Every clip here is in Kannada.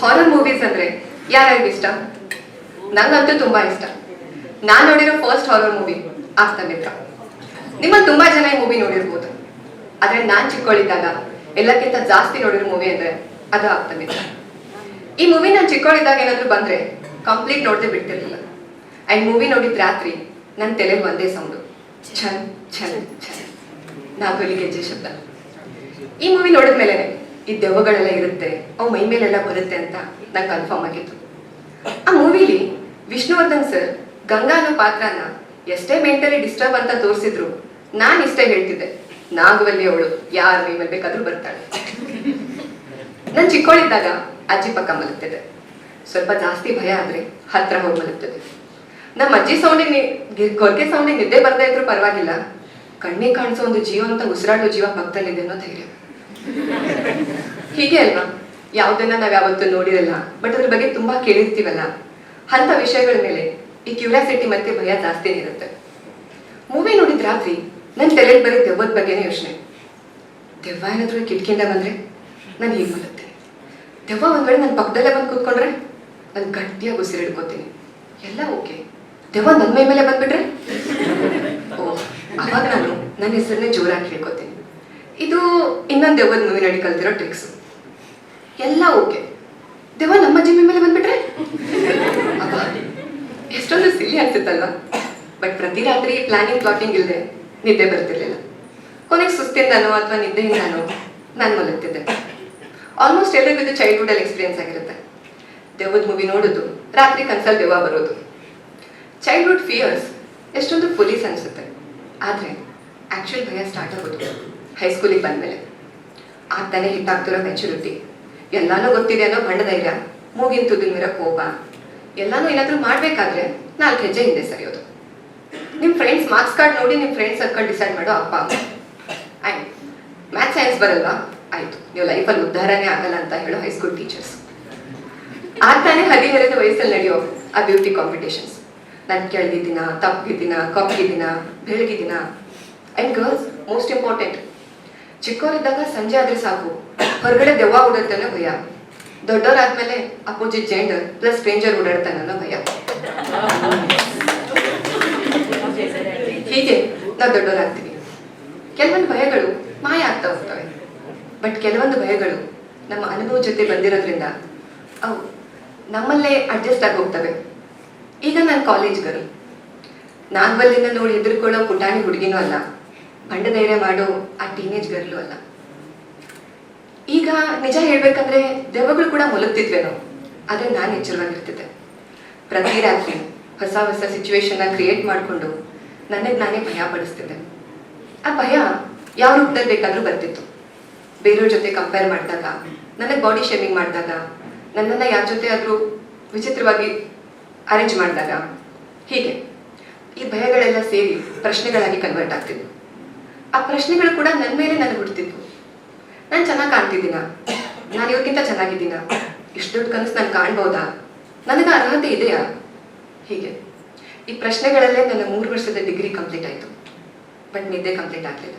ಹಾರರ್ ಮೂವೀಸ್ ಅಂದ್ರೆ ಯಾರ್ಯಾರಿಗೆ ಇಷ್ಟ? ನಂಗಂತೂ ತುಂಬಾ ಇಷ್ಟ. ನಾನ್ ನೋಡಿರೋ ಫಸ್ಟ್ ಹಾರರ್ ಮೂವಿ ಆಗ್ತಾ ಮಿತ್ರ. ನಿಮ್ಮಲ್ಲಿ ತುಂಬಾ ಜನ ಈ ಮೂವಿ ನೋಡಿರ್ಬೋದು. ಆದ್ರೆ ನಾನ್ ಚಿಕ್ಕವಳಿದ್ದಾಗ ಎಲ್ಲಕ್ಕಿಂತ ಜಾಸ್ತಿ ನೋಡಿರೋ ಮೂವಿ ಅಂದ್ರೆ ಅದು ಆಗ್ತಾ ಮಿತ್ರ. ಈ ಮೂವಿ ನಾನು ಚಿಕ್ಕವಳಿದ್ದಾಗ ಏನಾದ್ರು ಬಂದ್ರೆ ಕಂಪ್ಲೀಟ್ ನೋಡದೆ ಬಿಡ್ತಿರ್ಲಿಲ್ಲ. ಅಂಡ್ ಮೂವಿ ನೋಡಿದ ರಾತ್ರಿ ನನ್ನ ತಲೆ ಒಂದೇ ಸೌಂಡು ಛನ್ ಛನ್ ಛನ್. ನಾಗೋಲಿ ಗೆಜ್ಜೆ ಶಬ್ದ. ಈ ಮೂವಿ ನೋಡಿದ್ಮೇಲೆ ಈ ದೆವ್ವಗಳೆಲ್ಲ ಇರುತ್ತೆ, ಅವು ಮೈ ಮೇಲೆಲ್ಲ ಬರುತ್ತೆ ಅಂತ ನಂಗೆ ಕನ್ಫರ್ಮ್ ಆಗಿತ್ತು. ಆ ಮೂವಿಲಿ ವಿಷ್ಣುವರ್ಧನ್ ಸರ್ ಗಂಗಾ ಅನ್ನೋ ಪಾತ್ರನ ಎಷ್ಟೇ ಮೆಂಟಲಿ ಡಿಸ್ಟರ್ಬ್ ಅಂತ ತೋರಿಸಿದ್ರು, ನಾನು ಇಷ್ಟೇ ಹೇಳ್ತಿದ್ದೆ, ನಾಗವಲ್ಲಿ ಅವಳು, ಯಾರ ಮೈ ಮೇಲೆ ಬೇಕಾದ್ರೂ ಬರ್ತಾಳೆ. ನಾನು ಚಿಕ್ಕವಳಿದ್ದಾಗ ಅಜ್ಜಿ ಪಕ್ಕ ಮಲಗ್ತಿದ್ದೆ. ಸ್ವಲ್ಪ ಜಾಸ್ತಿ ಭಯ ಆದ್ರೆ ಹತ್ರ ಹೋಗಿ ಮಲಗ್ತದೆ ನಮ್ಮ ಅಜ್ಜಿ ಸೌಂಡಿಗೆ ಗೊರ್ಗೆ ಸೌಂಡಿಗೆ ನಿದ್ದೆ ಬರ್ತಾ ಇದ್ರು ಪರವಾಗಿಲ್ಲ. ಕಣ್ಣಿಗೆ ಕಾಣಿಸೋ ಒಂದು ಜೀವಂತ ಉಸಿರಾಡೋ ಜೀವ ಪಕ್ಕದಲ್ಲಿದೆ ಅನ್ನೋ ಧೈರ್ಯ. ಹೀಗೆ ಅಲ್ವಾ? ಯಾವುದನ್ನ ನಾವ್ ಯಾವತ್ತೂ ನೋಡಿರಲ್ಲ. ಬಟ್ ಅದ್ರ ಬಗ್ಗೆ ತುಂಬಾ ಕೇಳಿರ್ತೀವಲ್ಲ. ಅಂತ ವಿಷಯಗಳ ಮೇಲೆ ಈ ಕ್ಯೂರಿಯಾಸಿಟಿ ಮತ್ತೆ ಭಯ ಜಾಸ್ತಿ ಇರುತ್ತೆ. ಮೂವಿ ನೋಡಿದ ರಾತ್ರಿ ನನ್ನ ತಲೆಯಲ್ಲಿ ಬರೀ ದೆವ್ವದ ಬಗ್ಗೆನೇ ಯೋಚನೆ. ದೆವ್ವ ಏನಾದ್ರೂ ಕಿಟಕಿಯಿಂದ ಬಂದ್ರೆ ನಾನು ಹೀಗೆ ಮಲಗ್ತೀನಿ ದೆವ್ವ ಒಂದ್ ವೇಳೆ ನನ್ನ ಪಕ್ಕದಲ್ಲೇ ಬಂದು ಕೂತ್ಕೊಂಡ್ರೆ ನಾನು ಗಟ್ಟಿಯಾಗಿ ಉಸಿರು ಎಲ್ಲ ಓಕೆ. ದೆವ್ವ ನನ್ನ ಮೈ ಮೇಲೆ ಬಂದ್ಬಿಟ್ರೆ? ಓ ಅವಾಗ ನಾನು ನನ್ನ ಹೆಸರನ್ನೇ ಜೋರಾಗಿ ಹೇಳ್ಕೊತೀನಿ. ಇದು ಇನ್ನೊಂದು ದೆವ್ವದ ಮೂವಿ ನೋಡಿ ಕಲ್ತಿರೋ ಟ್ರಿಕ್ಸ್ ಎಲ್ಲ ಓಕೆ ದೆವ್ವ ನಮ್ಮ ಜಿಮ್ಮಿ ಮೇಲೆ ಬಂದ್ಬಿಟ್ರೆ? ಎಷ್ಟೊಂದು ಸಿಲ್ಲಿ ಆಗ್ತಿತ್ತಲ್ಲ ಬಟ್ ಪ್ರತಿ ರಾತ್ರಿ ಪ್ಲಾನಿಂಗ್ ಪ್ಲಾಟಿಂಗ್ ಇಲ್ಲದೆ ನಿದ್ದೆ ಬರ್ತಿರ್ಲಿಲ್ಲ. ಕೊನೆಗೆ ಸುಸ್ತಿಂದನೋ ಅಥವಾ ನಿದ್ದೆಯಿಂದನೋ ನಾನು ಮಲಗ್ತಿದ್ದೆ. ಆಲ್ಮೋಸ್ಟ್ ಎಲ್ಲರಿಗೂ ಇದು ಚೈಲ್ಡ್ಹುಡ್ ಅಲ್ಲಿ ಎಕ್ಸ್ಪೀರಿಯನ್ಸ್ ಆಗಿರುತ್ತೆ. ದೆವ್ವದ ಮೂವಿ ನೋಡೋದು, ರಾತ್ರಿ ಕನ್ಸಲ್ ದೆವ್ವ ಬರೋದು. ಚೈಲ್ಡ್ಹುಡ್ ಫಿಯರ್ಸ್ ಎಷ್ಟೊಂದು ಪೊಲೀಸ್ ಅನಿಸುತ್ತೆ. ಆದರೆ ಆ್ಯಕ್ಚುಲ್ ಭಯ ಸ್ಟಾರ್ಟ್ ಆಗೋದು. ಹೈಸ್ಕೂಲಿಗೆ ಬಂದಮೇಲೆ. ಆಗ್ತಾನೆ ಹಿಟ್ಟಾಗ್ತಿರೋ ಮೆಚುರಿಟಿ ಎಲ್ಲಾನು ಗೊತ್ತಿದೆ ಅನ್ನೋ ಬಣ್ಣ ಧೈರ್ಯ. ಮೂಗಿನ ತುದಿಲ್ ಮೇರ ಕೋಪ. ಎಲ್ಲಾನು ಏನಾದರೂ ಮಾಡಬೇಕಾದ್ರೆ ನಾಲ್ಕು ಹೆಜ್ಜೆ ಹಿಂದೆ ಸರಿಯೋದು. ನಿಮ್ಮ ಫ್ರೆಂಡ್ಸ್ ಮಾರ್ಕ್ಸ್ ಕಾರ್ಡ್ ನೋಡಿ ನಿಮ್ಮ ಫ್ರೆಂಡ್ಸ್ ಸರ್ಕಲ್ ಡಿಸೈಡ್ ಮಾಡೋ ಅಪ್ಪ ಆಯ್ತು. ಮ್ಯಾಥ್ಸ್ ಸೈನ್ಸ್ ಬರಲ್ವಾ? ಆಯ್ತು. ನೀವು ಲೈಫಲ್ಲಿ ಉದ್ಧಾರನೇ ಆಗಲ್ಲ ಅಂತ ಹೇಳೋ ಹೈಸ್ಕೂಲ್ ಟೀಚರ್ಸ್ ಆಗ್ತಾನೆ ಹದಿಹರೆದ ವಯಸ್ಸಲ್ಲಿ ನಡೆಯೋ ಆ ಬ್ಯೂಟಿ ಕಾಂಪಿಟೇಷನ್ಸ್ ನಾನು ಕೆಳಗಿದ್ದೀನ, ತಪ್ಪಿದ್ದೀನ, ಕಪ್ಪಿದ್ದೀನ, ಬೆಳಗಿದ್ದೀನ. ಆ್ಯಂಡ್ ಗರ್ಲ್ಸ್ ಮೋಸ್ಟ್ ಇಂಪಾರ್ಟೆಂಟ್ ಚಿಕ್ಕವರಿದ್ದಾಗ ಸಂಜೆ ಆದ್ರೆ ಸಾಕು. ಹೊರಗಡೆ ದೆವ್ವ ಓಡಾಡ್ತಾನೆ ಭಯ. ದೊಡ್ಡವರಾದ್ಮೇಲೆ ಅಪೋಸಿಟ್ ಜೆಂಡರ್ ಪ್ಲಸ್ ಸ್ಟ್ರೇಂಜರ್ ಓಡಾಡ್ತಾನಲ್ಲ ಭಯ. ಹೀಗೆ ನಾವು ದೊಡ್ಡವರಾಗ್ತೀವಿ. ಕೆಲವೊಂದು ಭಯಗಳು ಮಾಯ ಆಗ್ತಾ ಹೋಗ್ತವೆ. ಬಟ್ ಕೆಲವೊಂದು ಭಯಗಳು ನಮ್ಮ ಅನುಭವ ಜೊತೆ ಬಂದಿರೋದ್ರಿಂದ ಅವು ನಮ್ಮಲ್ಲೇ ಅಡ್ಜಸ್ಟ್ ಆಗಿ ಹೋಗ್ತವೆ. ಈಗ ನಾನು ಕಾಲೇಜ್ ಗರ್ಲ್ ಬಲ್ಲಿಂದ ನೋಡಿ ಎದುರುಕೊಳ್ಳೋ ಪುಟಾಣಿ ಹುಡುಗಿನೂ ಅಲ್ಲ. ಬಂಡ ಧೈರ್ಯ ಮಾಡೋ ಆ ಟೀನೇಜ್ ಗರ್ಲು ಅಲ್ಲ. ಈಗ ನಿಜ ಹೇಳ್ಬೇಕಂದ್ರೆ ದೆವ್ವಗಳು ಕೂಡ ಮಲಗ್ತಿದ್ವೇನೋ ಆದ್ರೆ ನಾನು ಎಚ್ಚರವಾಗಿರ್ತಿದ್ದೆ. ಪ್ರತಿ ರಾತ್ರಿ ಹೊಸ ಹೊಸ ಸಿಚುವೇಶನ್ನ ಕ್ರಿಯೇಟ್ ಮಾಡಿಕೊಂಡು ನನಗೆ ನಾನೇ ಭಯ ಪಡಿಸ್ತಿದ್ದೆ. ಆ ಭಯ ಯಾವ ರೂಪದಲ್ಲಿ ಬೇಕಾದ್ರೂ ಬರ್ತಿತ್ತು. ಬೇರೆಯವ್ರ ಜೊತೆ ಕಂಪೇರ್ ಮಾಡಿದಾಗ, ನನಗೆ ಬಾಡಿ ಶೇಮಿಂಗ್ ಮಾಡಿದಾಗ, ನನ್ನನ್ನು ಯಾರ ಜೊತೆ ಆದರೂ ವಿಚಿತ್ರವಾಗಿ ಅರೇಂಜ್ ಮಾಡಿದಾಗ, ಹೀಗೆ. ಈ ಭಯಗಳೆಲ್ಲ ಸೇರಿ ಪ್ರಶ್ನೆಗಳಾಗಿ ಕನ್ವರ್ಟ್ ಆಗ್ತಿದ್ವು. ಆ ಪ್ರಶ್ನೆಗಳು ಕೂಡ ನನ್ನ ಮೇಲೆ ನನಗೆ ಹುಡ್ತಿದ್ವು ನಾನು ಚೆನ್ನಾಗಿ ಕಾಣ್ತಿದ್ದೀನ. ನಾನು ಇವ್ರಿಗಿಂತ ಚೆನ್ನಾಗಿದ್ದೀನ. ಇಷ್ಟು ದೊಡ್ಡ ಕನಸು ನಾನು ಕಾಣ್ಬೋದಾ? ನನಗೆ ಅರ್ಹತೆ ಇದೆಯಾ? ಹೀಗೆ. ಈ ಪ್ರಶ್ನೆಗಳಲ್ಲೇ ನನ್ನ ಮೂರು ವರ್ಷದ ಡಿಗ್ರಿ ಕಂಪ್ಲೀಟ್ ಆಯಿತು. ಬಟ್ ನಿದ್ದೆ ಕಂಪ್ಲೀಟ್ ಆಗಲಿಲ್ಲ.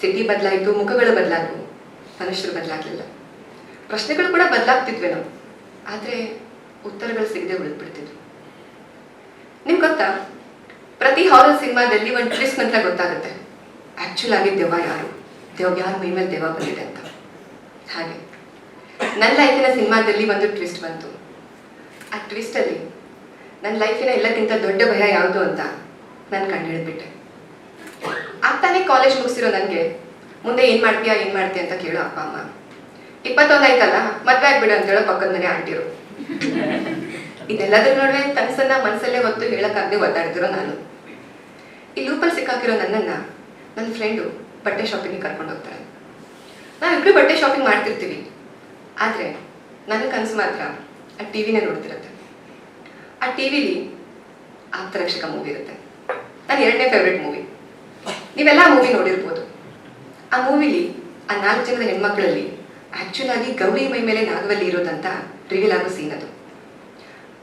ಸಿಟಿ ಬದಲಾಯಿತು, ಮುಖಗಳು ಬದಲಾದವು. ಮನುಷ್ಯರು ಬದಲಾಗಲಿಲ್ಲ. ಪ್ರಶ್ನೆಗಳು ಕೂಡ ಬದಲಾಗ್ತಿದ್ವಿ ನಾವು ಆದರೆ ಉತ್ತರಗಳು ಸಿಗದೆ ಉಳಿದ್ಬಿಡ್ತಿದ್ವು. ನಿಮ್ಗೆ ಗೊತ್ತಾ? ಪ್ರತಿ ಹಾರರ್ ಸಿನಿಮಾದಲ್ಲಿ ಒಂದು ಟ್ವಿಸ್ಟ್ ಅಂತ ಗೊತ್ತಾಗುತ್ತೆ. ಆ್ಯಕ್ಚುಲ್ ಆಗಿ ದೆವ್ವ ಯಾರು? ದೇವ್ ಯಾರು ಮೈ ಮೇಲೆ ದೆವ್ವ ಬಂದಿದೆ ಅಂತ? ಹಾಗೆ. ನನ್ನ ಲೈಫಿನ ಸಿನಿಮಾದಲ್ಲಿ ಒಂದು ಟ್ವಿಸ್ಟ್ ಬಂತು. ಆ ಟ್ವಿಸ್ಟಲ್ಲಿ ನನ್ನ ಲೈಫಿನ ಎಲ್ಲಕ್ಕಿಂತ ದೊಡ್ಡ ಭಯ ಯಾವುದು ಅಂತ ನಾನು ಕಂಡು ಹಿಡಿದ್ಬಿಟ್ಟೆ. ಆಗ್ತಾನೆ ಕಾಲೇಜ್ ಮುಗಿಸಿರೋ ನನಗೆ, ಮುಂದೆ ಏನು ಮಾಡ್ತೀಯಾ, ಏನು ಮಾಡ್ತೀಯ ಅಂತ ಕೇಳೋ ಅಪ್ಪ, ಅಮ್ಮ. ಇಪ್ಪತ್ತೊಂದು ಆಯ್ತಲ್ಲ, ಮದ್ವೆ ಆಗ್ಬಿಡು ಅಂತ ಹೇಳೋ ಪಕ್ಕದ ಮನೆ ಆಂಟಿರು. ಇದೆಲ್ಲದ್ರ ನಡುವೆ ಕನಸನ್ನ ಮನಸ್ಸಲ್ಲೇ ಹೊತ್ತು ಹೇಳಕ್ಕಾಗದೆ ಒದ್ದಾಡ್ತಿರೋ ನಾನು. ಈ ಲೂಪಲ್ಲಿ ಸಿಕ್ಕಾಕಿರೋ ನನ್ನನ್ನ ನನ್ನ ಫ್ರೆಂಡು ಬಟ್ಟೆ ಶಾಪಿಂಗ್ ಕರ್ಕೊಂಡು ಹೋಗ್ತಾರೆ ನಾವಿಬ್ರು ಬಟ್ಟೆ ಶಾಪಿಂಗ್ ಮಾಡ್ತಿರ್ತೀವಿ. ಆದರೆ ನನ್ನ ಕನಸು ಮಾತ್ರ ಆ ಟಿ ವಿನೇ ನೋಡ್ತಿರುತ್ತೆ. ಆ ಟಿ ವಿಲಿ ಆಪ್ತರಕ್ಷಕ ಮೂವಿ ಇರುತ್ತೆ. ನನ್ನ ಎರಡನೇ ಫೇವ್ರೆಟ್ ಮೂವಿ ನೀವೆಲ್ಲ ಆ ಮೂವಿ ನೋಡಿರ್ಬೋದು. ಆ ಮೂವಿಲಿ ಆ ನಾಲ್ಕು ಜನದ ಹೆಣ್ಮಕ್ಳಲ್ಲಿ ಆ್ಯಕ್ಚುಲ್ ಆಗಿ ಗೌರಿ ಮೈ ಮೇಲೆ ನಾಗವಲ್ಲಿ ಇರೋದಂತ ರಿವೀಲ್ ಆಗೋ ಸೀನ್ ಅದು.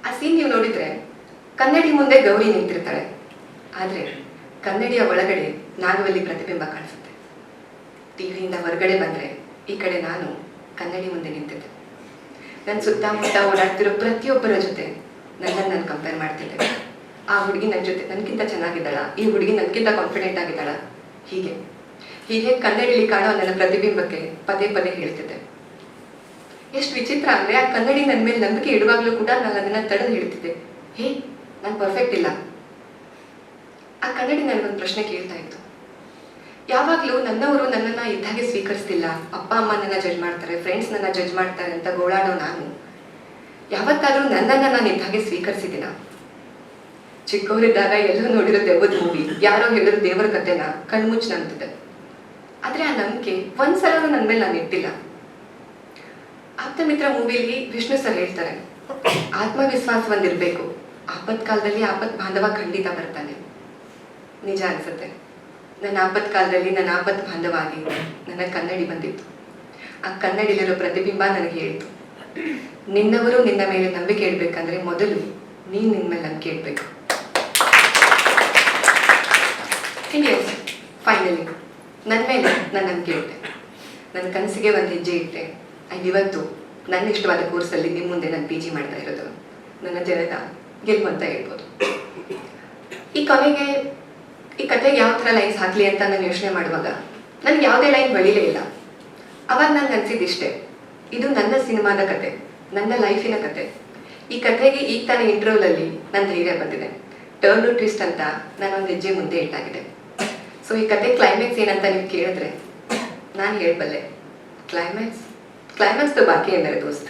ಆ ಸೀನ್ ನೀವು ನೋಡಿದರೆ ಕನ್ನಡಿ ಮುಂದೆ ಗೌರಿ ನಿಂತಿರ್ತಾಳೆ. ಆದರೆ ಕನ್ನಡಿಯ ಒಳಗಡೆ ಅಲ್ಲಿ ಪ್ರತಿಬಿಂಬ ಕಾಣಿಸುತ್ತೆ. ಟಿವಿಯಿಂದ ಹೊರಗಡೆ ಬಂದರೆ ಈ ಕಡೆ ನಾನು ಕನ್ನಡಿ ಮುಂದೆ ನಿಂತಿದ್ದೆ. ನನ್ನ ಸುತ್ತಮುತ್ತ ಓಡಾಡ್ತಿರೋ ಪ್ರತಿಯೊಬ್ಬರ ಜೊತೆ ನನ್ನನ್ನು ನಾನು ಕಂಪೇರ್ ಮಾಡ್ತಿದ್ದೆ. ಆ ಹುಡುಗಿ ನನ್ನ ಜೊತೆ ನನಗಿಂತ ಚೆನ್ನಾಗಿದ್ದಾಳ, ಈ ಹುಡುಗಿ ನನಗಿಂತ ಕಾನ್ಫಿಡೆಂಟ್ ಆಗಿದ್ದಾಳ, ಹೀಗೆ. ಹೀಗೆ ಕನ್ನಡಿಲಿ ಕಾಣೋ ನನ್ನ ಪ್ರತಿಬಿಂಬಕ್ಕೆ ಪದೇ ಪದೇ ಹೇಳ್ತಿದ್ದೆ. ಎಷ್ಟು ವಿಚಿತ್ರ ಅಂದರೆ ಆ ಕನ್ನಡಿ ನನ್ನ ಮೇಲೆ ನಂಬಿಕೆ ಇಡುವಾಗಲೂ ಕೂಡ ನಾನು ಅದನ್ನು ತಡೆದು ಹೇಳ್ತಿದ್ದೆ. ಹೇ, ನಾನು ಪರ್ಫೆಕ್ಟ್ ಇಲ್ಲ. ಆ ಕನ್ನಡಿ ನನಗೊಂದು ಪ್ರಶ್ನೆ ಕೇಳ್ತಾ ಇತ್ತು. ಯಾವಾಗಲೂ ನನ್ನವರು ನನ್ನನ್ನ ಇದ್ದಾಗೆ ಸ್ವೀಕರಿಸ್ತಿಲ್ಲ. ಅಪ್ಪ, ಅಮ್ಮ ನನ್ನ ಜಡ್ಜ್ ಮಾಡ್ತಾರೆ ಫ್ರೆಂಡ್ಸ್ ನನ್ನ ಜಡ್ಜ್ ಮಾಡ್ತಾರೆ ಅಂತ ಗೋಳಾಡೋ ನಾನು. ಯಾವತ್ತಾದರೂ ನನ್ನನ್ನ ನಾನು ಇದ್ದಾಗೆ ಸ್ವೀಕರಿಸಿದ್ದೀನ? ಚಿಕ್ಕವರಿದ್ದಾಗ ಎಲ್ಲೋ ನೋಡಿರೋ ದೆವ್ವದ ಮೂವಿ ಯಾರೋ ಹೇಳಿದ್ರು ದೇವರ ಕಥೆನ ಕಣ್ಮುಚ್ಚ ನಂಬಿದೆ ಆದರೆ ಆ ನಂಬಿಕೆ ಒಂದ್ಸಲನೂ ನನ್ನ ಮೇಲೆ ನಾನು ಇಟ್ಟಿಲ್ಲ. ಆಪ್ತಮಿತ್ರ ಮೂವಿಲಿ ವಿಷ್ಣು ಸರ್ ಹೇಳ್ತಾರೆ, ಆತ್ಮವಿಶ್ವಾಸ ಒಂದಿರ್ಬೇಕು. ಆಪತ್ ಕಾಲದಲ್ಲಿ ಆಪತ್ ಬಾಂಧವ ಖಂಡಿತ ಬರ್ತಾನೆ. ನಿಜ ಅನ್ಸುತ್ತೆ. ನನ್ನ ಆಪತ್ ಕಾಲದಲ್ಲಿ ನನ್ನ ಆಪತ್ ಬಾಂಧವಾಗಿ ನನ್ನ ಕನ್ನಡಿ ಬಂದಿತ್ತು. ಆ ಕನ್ನಡಿಲಿರೋ ಪ್ರತಿಬಿಂಬ ನನಗೆ ಹೇಳಿತು. ನಿನ್ನವರು ನಿನ್ನ ಮೇಲೆ ನಂಬಿಕೆ ಇಡ್ಬೇಕಂದ್ರೆ ಮೊದಲು ನೀನು ನಿನ್ನ ಮೇಲೆ ನಂಬಿಕೆ ಇಡ್ಬೇಕು. ಫೈನಲಿ ನನ್ನ ಮೇಲೆ ನಾನು ನಂಬಿಕೆ ಇಟ್ಟೆ ನನ್ನ ಕನಸಿಗೆ ಒಂದು ಹೆಜ್ಜೆ ಇಟ್ಟೆ ಆ್ಯಂಡ್ ಇವತ್ತು ನನ್ನ ಇಷ್ಟವಾದ ಕೋರ್ಸಲ್ಲಿ ನಿಮ್ಮ ಮುಂದೆ ನಾನು ಪಿ ಜಿ ಮಾಡ್ತಾ ಇರೋದು. ನನ್ನ ಜನತ ಗೆಲ್ಲುವಂತ ಅಂತ ಹೇಳ್ಬೋದು. ಈ ಕೊನೆಗೆ ಈ ಕತೆಗೆ ಯಾವ ಥರ ಲೈನ್ಸ್ ಹಾಕಲಿ ಅಂತ ನಾನು ಯೋಚನೆ ಮಾಡುವಾಗ, ನನಗೆ ಯಾವುದೇ ಲೈನ್ ಬಳಿಲೇ ಇಲ್ಲ. ಅವಾಗ ನಂಗೆ ಅನ್ಸಿದ್ದಿಷ್ಟೇ ಇದು ನನ್ನ ಸಿನಿಮಾದ ಕತೆ, ನನ್ನ ಲೈಫಿನ ಕತೆ. ಈ ಕಥೆಗೆ ಈಗ ತಾನೇ ಇಂಟರ್ವ್ಯೂಲಲ್ಲಿ ನನ್ನ ಧೈರ್ಯ ಬಂದಿದೆ. ಟರ್ನ್ ಟ್ವಿಸ್ಟ್ ಅಂತ ನಾನೊಂದು ಹೆಜ್ಜೆ ಮುಂದೆ ಇಟ್ಟಾಗಿದೆ. ಸೊ ಈ ಕತೆ ಕ್ಲೈಮ್ಯಾಕ್ಸ್ ಏನಂತ ನೀವು ಕೇಳಿದ್ರೆ, ನಾನು ಹೇಳಬಲ್ಲೆ ಕ್ಲೈಮ್ಯಾಕ್ಸ್ ಕ್ಲೈಮ್ಯಾಕ್ಸ್ ಬಾಕಿ ಎಂದರೆ ದೋಸ್ತ್